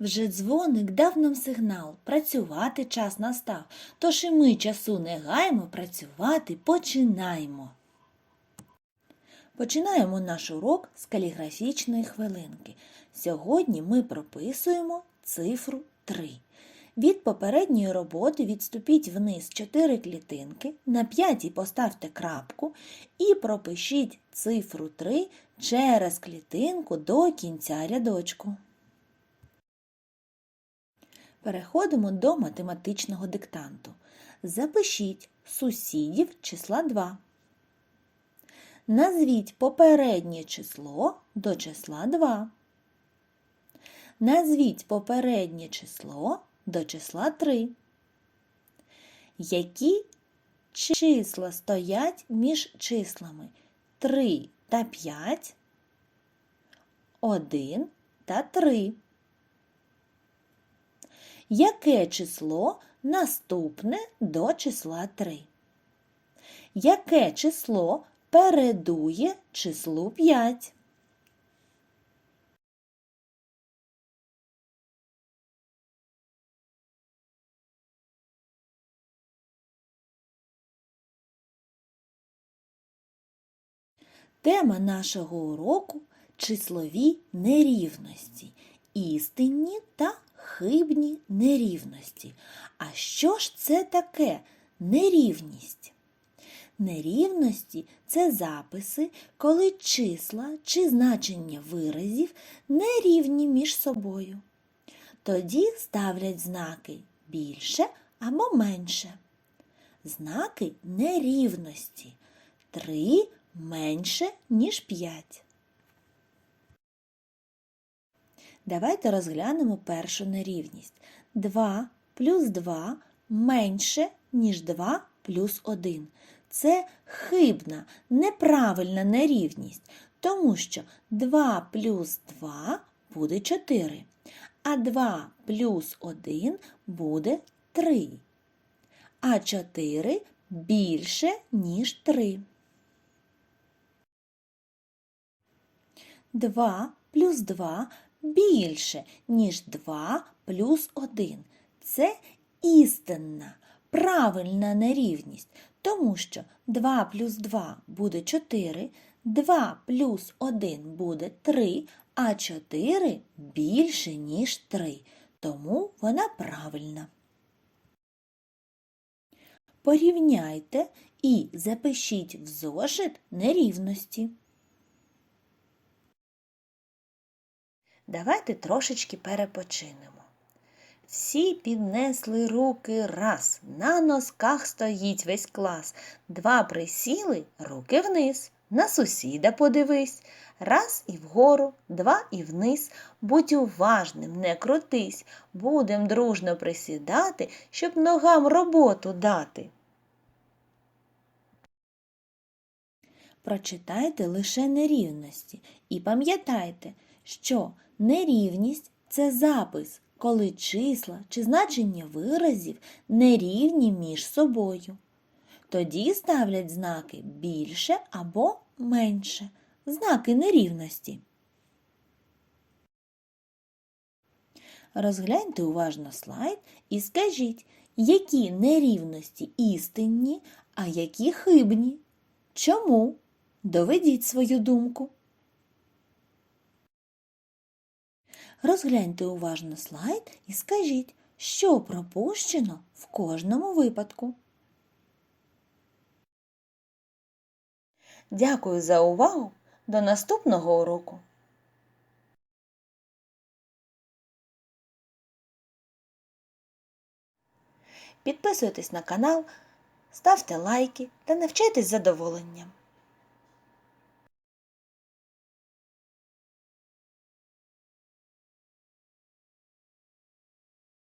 Вже дзвоник дав нам сигнал, працювати час настав, тож і ми часу не гаймо, працювати починаємо. Починаємо наш урок з каліграфічної хвилинки. Сьогодні ми прописуємо цифру 3. Від попередньої роботи відступіть вниз 4 клітинки, на п'ятій поставте крапку і пропишіть цифру 3 через клітинку до кінця рядочку. Переходимо до математичного диктанту. Запишіть сусідів числа 2. Назвіть попереднє число до числа 2. Назвіть попереднє число до числа 3. Які числа стоять між числами 3 та 5, 1 та 3? Яке число наступне до числа 3? Яке число передує числу 5? Тема нашого уроку числові нерівності, істинні та хибні нерівності. А що ж це таке нерівність? Нерівності це записи, коли числа чи значення виразів нерівні між собою. Тоді ставлять знаки більше або менше. Знаки нерівності. 3 менше, ніж 5. Давайте розглянемо першу нерівність. 2 плюс 2 менше, ніж 2 плюс 1. Це хибна, неправильна нерівність, тому що 2 плюс 2 буде 4, а 2 плюс 1 буде 3, а 4 більше, ніж 3. 2 плюс 2 більше, ніж 2 плюс 1. Це істинна, правильна нерівність, тому що 2 плюс 2 буде 4, 2 плюс 1 буде 3, а 4 більше, ніж 3. Тому вона правильна. Порівняйте і запишіть в зошит нерівності. Давайте трошечки перепочинемо. Всі піднесли руки раз, на носках стоїть весь клас. Два присіли, руки вниз, на сусіда подивись. Раз і вгору, два і вниз. Будь уважним, не крутись. Будем дружно присідати, щоб ногам роботу дати. Прочитайте лише нерівності і пам'ятайте, що нерівність це запис, коли числа чи значення виразів нерівні між собою. Тоді ставлять знаки більше або менше, знаки нерівності. Розгляньте уважно слайд і скажіть, які нерівності істинні, а які хибні. Чому? Доведіть свою думку. Розгляньте уважно слайд і скажіть, що пропущено в кожному випадку. Дякую за увагу. До наступного уроку. Підписуйтесь на канал, ставте лайки та навчайтесь задоволенням.